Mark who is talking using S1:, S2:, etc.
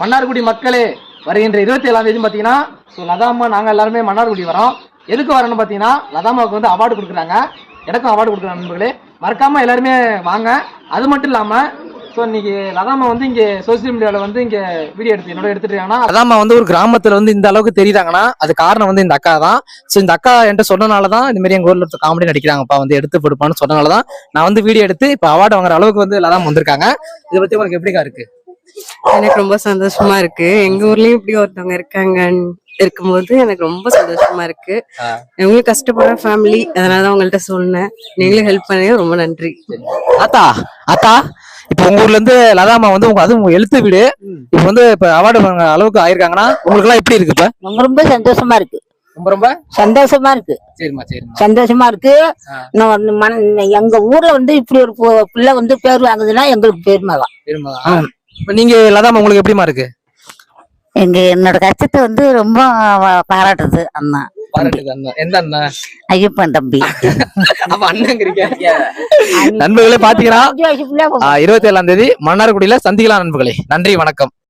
S1: மன்னார்குடி மக்களே வருகின்ற இருபத்தி ஏழாம் தேதி பார்த்தீங்கன்னா ஸோ லதாமா நாங்கள் எல்லாருமே மன்னார்குடி வரோம். எதுக்கு வரணும்னு பார்த்தீங்கன்னா லதாமாவுக்கு வந்து அவார்டு கொடுக்குறாங்க. எனக்கும் அவார்டு கொடுக்குறாங்க நண்பர்களே. மறக்காமல் எல்லாருமே வாங்க. அது மட்டும் இல்லாமல் ஸோ இன்னைக்கு லதாமா வந்து இங்கே சோசியல் மீடியாவில் வந்து இங்கே வீடியோ எடுத்து என்னோட எடுத்துட்டாங்கன்னா லதாமா வந்து ஒரு கிராமத்தில் வந்து இந்த அளவுக்கு தெரியுறாங்கன்னா அது காரணம் வந்து இந்த அக்கா தான். ஸோ இந்த அக்கா என்கிட்ட சொன்னனால தான் இந்த மாதிரி எங்கள் ஊரில் ஒருத்தர் காமெடி நடிக்கிறாங்கப்பா வந்து எடுத்து போடுப்பான்னு சொன்னனால தான் நான் வந்து வீடியோ எடுத்து இப்போ அவார்டு வாங்குற அளவுக்கு வந்து லதாமா வந்திருக்காங்க. இதை பற்றி உங்களுக்கு எப்படிக்கா இருக்குது
S2: எனக்கு ரொம்ப சந்தோஷமா இருக்கு. எங்க ஊர்லயும் இப்படி ஒருத்தவங்க இருக்காங்க. இருக்கும்போது எனக்கு ரொம்ப சந்தோஷமா இருக்கு.
S1: ஆ.
S2: இவங்களும் கஷ்டப்படுற ஃபேமிலி அதனாலதான் உங்கள்ட்ட சொன்னேன். நீங்களும் ஹெல்ப் பண்ணீங்க. ரொம்ப நன்றி.
S1: அத்தா அத்தா இப்போ உங்க ஊர்ல இருந்து லதாமா வந்து உங்க அது உங்க எழுத்து வீடு. இப்போ வந்து இப்ப அவார்டு அளவுக்கு ஆயிருக்காங்கன்னா உங்களுக்கு எல்லாம் எப்படி இருக்கு இப்ப?
S3: ரொம்ப ரொம்ப சந்தோஷமா இருக்கு.
S1: ரொம்ப ரொம்ப?
S3: சந்தோஷமா இருக்கு.
S1: சரிம்மா சரிம்மா.
S3: சந்தோஷமா இருக்கு. எங்க ஊர்ல வந்து இப்படி ஒரு பு- பிள்ளை வந்து பேர் வாங்குதுன்னா எங்களுக்கு பெருமை தான்
S1: இப்ப நீங்க லதாமா உங்களுக்கு எப்படிமா இருக்கு?
S3: எங்க என்னோட கஷ்டத்தை வந்து ரொம்ப பாராட்டுது அண்ணா.
S1: பாராட்டுக்கு அண்ணன். எந்த
S3: ஐயப்பன் தம்பி.
S1: அப்ப அண்ணங்கிறீங்க. நண்பர்களே பாத்தீங்கன்னா இருபத்தி ஏழாம் தேதி மன்னார்குடியில சந்திக்கலாம் நண்பர்களே. நன்றி வணக்கம்.